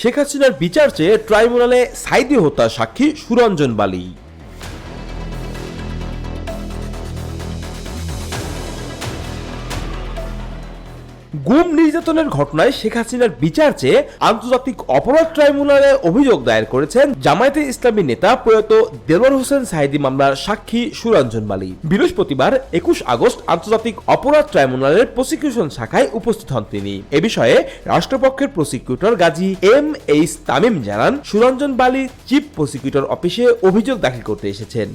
শেখ হাসিনার বিচার চেয়ে ট্রাইব্যুনালে সাইদি হত্যা সাক্ষী সুরঞ্জন বালি। গুম নির্যাতনের ঘটনায় শেখ হাসিনার বিচার চেয়ে আন্তর্জাতিক অপরাধ ট্রাইব্যুনালে অভিযোগ দায়ের করেছেন জামায়াতে ইসলামী নেতা প্রয়াত দেলোয়ার হোসেন সাইদি মামলার সাক্ষী সুরঞ্জন বালি বৃহস্পতিবার একুশ আগস্ট আন্তর্জাতিক অপরাধ ট্রাইব্যুনালের প্রসিকিউশন শাখায় উপস্থিত হন তিনি। এ বিষয়ে রাষ্ট্রপক্ষের prosecutor Gazi M H Tamim জানান, সুরঞ্জন বালি চিফ প্রসিকিউটর অফিসে অভিযোগ দাখিল করতে এসেছেন।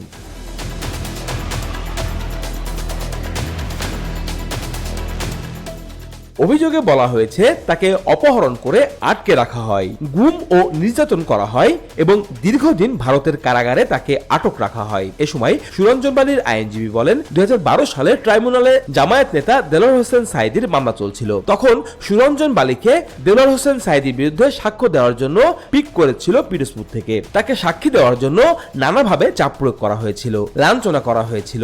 অভিযোগে বলা হয়েছে, তাকে অপহরণ করে আটকে রাখা হয়, গুম ও নির্যাতন করা হয় এবং দীর্ঘদিন ভারতের কারাগারে তাকে আটক রাখা হয়। এ সময় সুরঞ্জন বালির আইনজীবী বলেন, দুই সালে ট্রাইব্যুনালে জামায়াত নেতা দেলোয়ার হোসেন সাইদির মামলা চলছিল। তখন সুরঞ্জন বালিকে দেলোয়ার হোসেন সাইদির বিরুদ্ধে সাক্ষ্য দেওয়ার জন্য পিক করেছিল পিরোজপুর থেকে। তাকে সাক্ষী দেওয়ার জন্য নানাভাবে চাপ প্রয়োগ করা হয়েছিল, লাঞ্ছনা করা হয়েছিল।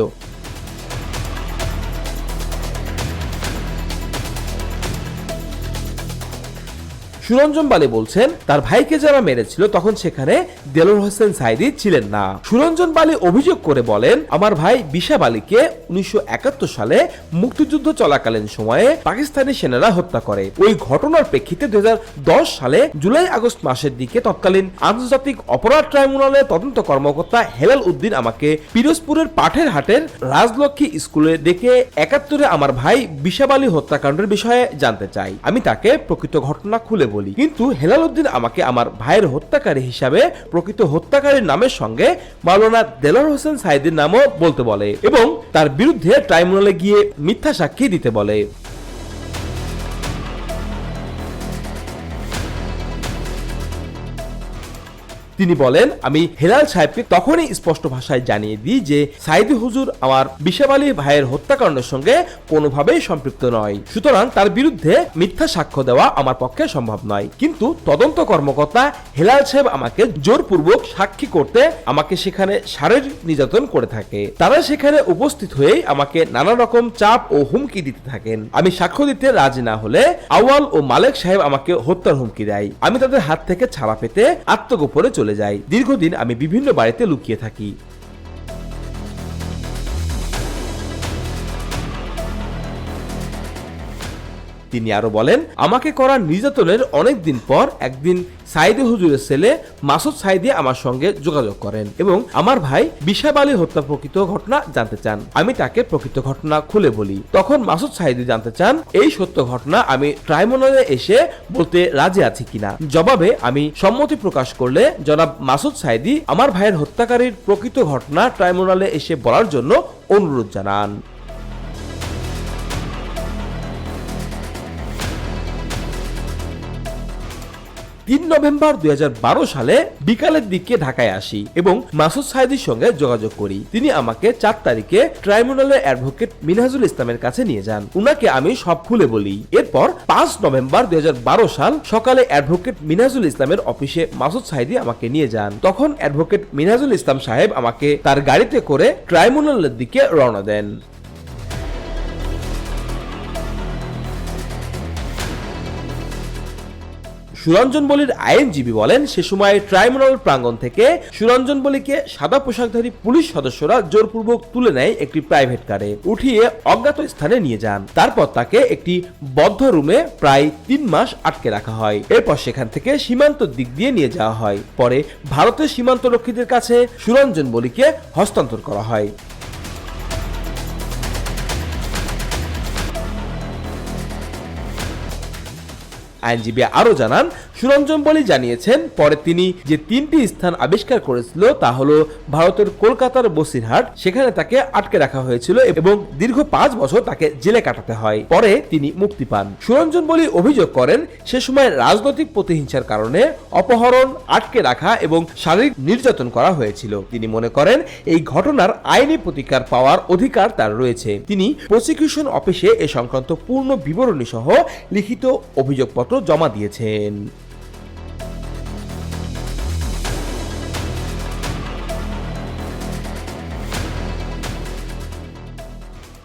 সুরঞ্জন বালি বলছেন, তার ভাইকে যারা মেরেছিল তখন সেখানে দেলোর হোসেন সাইদি ছিলেন না। সুরঞ্জন বালি অভিযোগ করে বলেন, আমার ভাই বিশা বালিকে উনিশশো সালে মুক্তিযুদ্ধ চলাকালীন সময়ে পাকিস্তানি সেনারা হত্যা করে। ওই ঘটনার প্রেক্ষিতে দুই হাজার দশ সালে জুলাই আগস্ট মাসের দিকে তৎকালীন আন্তর্জাতিক অপরাধ ট্রাইব্যুনালের তদন্ত কর্মকর্তা হেলাল উদ্দিন আমাকে পিরোজপুরের পাঠের হাটের রাজলক্ষ্মী স্কুলে ডেকে একাত্তরে আমার ভাই বিশাবালি হত্যাকাণ্ডের বিষয়ে জানতে চাই। আমি তাকে প্রকৃত ঘটনা খুলে বলি। কিন্তু হেলাল উদ্দিন আমাকে আমার ভাইয়ের হত্যাকারী হিসাবে প্রকৃত হত্যাকারীর নামের সঙ্গে মাওলানা দেলার হোসেন সাইদের নামও বলতে বলে এবং তার বিরুদ্ধে ট্রাইব্যুনালে গিয়ে মিথ্যা সাক্ষী দিতে বলে। তিনি বলেন, আমি হেলাল সাহেবকে তখনই স্পষ্ট ভাষায় জানিয়ে দিই যে সাইদি হুজুর আমার বিশাব আলী ভাইয়ের হত্যাকাণ্ডের সঙ্গে কোনোভাবেই সম্পৃক্ত নয়। সুতরাং তার বিরুদ্ধে মিথ্যা সাক্ষ্য দেওয়া আমার পক্ষে সম্ভব নয়। কিন্তু তদন্ত কর্মকর্তা হেলাল সাহেব আমাকে জোরপূর্বক সাক্ষী করতে আমাকে সেখানে শারীরিক নির্যাতন করে থাকে। তারা সেখানে উপস্থিত হয়েই আমাকে নানা রকম চাপ ও হুমকি দিতে থাকেন। আমি সাক্ষ্য দিতে রাজি না হলে আওয়াল ও মালেক সাহেব আমাকে হত্যার হুমকি দেয়। আমি তাদের হাত থেকে ছাড়া পেতে আত্মগোপনে চলে যাই। দীর্ঘদিন আমি বিভিন্ন বাড়িতে লুকিয়ে থাকি। তিনি আরও বলেন, আমাকে করা নির্যাতনের অনেক দিন পর একদিন সাইদি হুজুরের ছেলে মাসুদ সাইদি আমার সঙ্গে যোগাযোগ করেন এবং আমার ভাই বিশাব আলী হত্যা প্রকৃত ঘটনা জানতে চান। আমি তাকে প্রকৃত ঘটনা খুলে বলি। তখন মাসুদ সাইদি জানতে চান, এই সত্য ঘটনা আমি ট্রাইব্যুনালে এসে বলতে রাজি আছি কিনা? জবাবে, আমি সম্মতি প্রকাশ করলে জনাব মাসুদ সাইদি আমার ভাইয়ের হত্যাকারীর প্রকৃত ঘটনা ট্রাইব্যুনালে এসে বলার জন্য অনুরোধ জানান। তিন নভেম্বর দুই সালে বিকালের দিকে ঢাকায় আসি এবং মাসুদ সাহেদির সঙ্গে যোগাযোগ করি। তিনি আমাকে চার তারিখে ট্রাইব্যুনালের অ্যাডভোকেট মিনহাজুল ইসলামের কাছে নিয়ে যান। উনাকে আমি সব খুলে বলি। এরপর পাঁচ নভেম্বর দুই হাজার বারো সাল সকালে অ্যাডভোকেট মিনহাজুল ইসলামের অফিসে মাসুদ সাহেদি আমাকে নিয়ে যান। তখন অ্যাডভোকেট মিনহাজুল ইসলাম সাহেব আমাকে তার গাড়িতে করে ট্রাইব্যুনালের দিকে রওনা দেন। সুরঞ্জন বলির আইনজীবী বলেন, সে সময় ট্রাইব্যুনাল প্রাঙ্গণ থেকে সুরঞ্জন বলিকে সাদা পোশাকধারী পুলিশ সদস্যরা জোরপূর্বক তুলে নেয় একটি প্রাইভেট কারে। উঠিয়ে অজ্ঞাত স্থানে নিয়ে যান। তারপর তাকে একটি বদ্ধ রুমে প্রায় তিন মাস আটকে রাখা হয়। এরপর সেখান থেকে সীমান্ত দিক দিয়ে নিয়ে যাওয়া হয়। পরে ভারতের সীমান্ত রক্ষীদের কাছে সুরঞ্জন বলিকে হস্তান্তর করা হয়। আইনজীবী আরও জানান সুরঞ্জন বলি জানিয়েছেন, পরে তিনি যে তিনটি স্থান আবিষ্কার করেছিল তা হলো ভারতের কলকাতার বসিরহাট, সেখানে তাকে আটকে রাখা হয়েছিল এবং দীর্ঘ পাঁচ বছর তাকে জেলে কাটাতে হয়। পরে তিনি মুক্তি পান। সুরঞ্জন বলি অভিযোগ করেন, সে সময় রাজনৈতিক প্রতিহিংসার কারণে অপহরণ, আটকে রাখা এবং শারীরিক নির্যাতন করা হয়েছিল। তিনি মনে করেন, এই ঘটনার আইনি প্রতিকার পাওয়ার অধিকার তার রয়েছে। তিনি প্রসিকিউশন অফিসে এ সংক্রান্ত পূর্ণ বিবরণী সহ লিখিত অভিযোগপত্র জমা দিয়েছেন।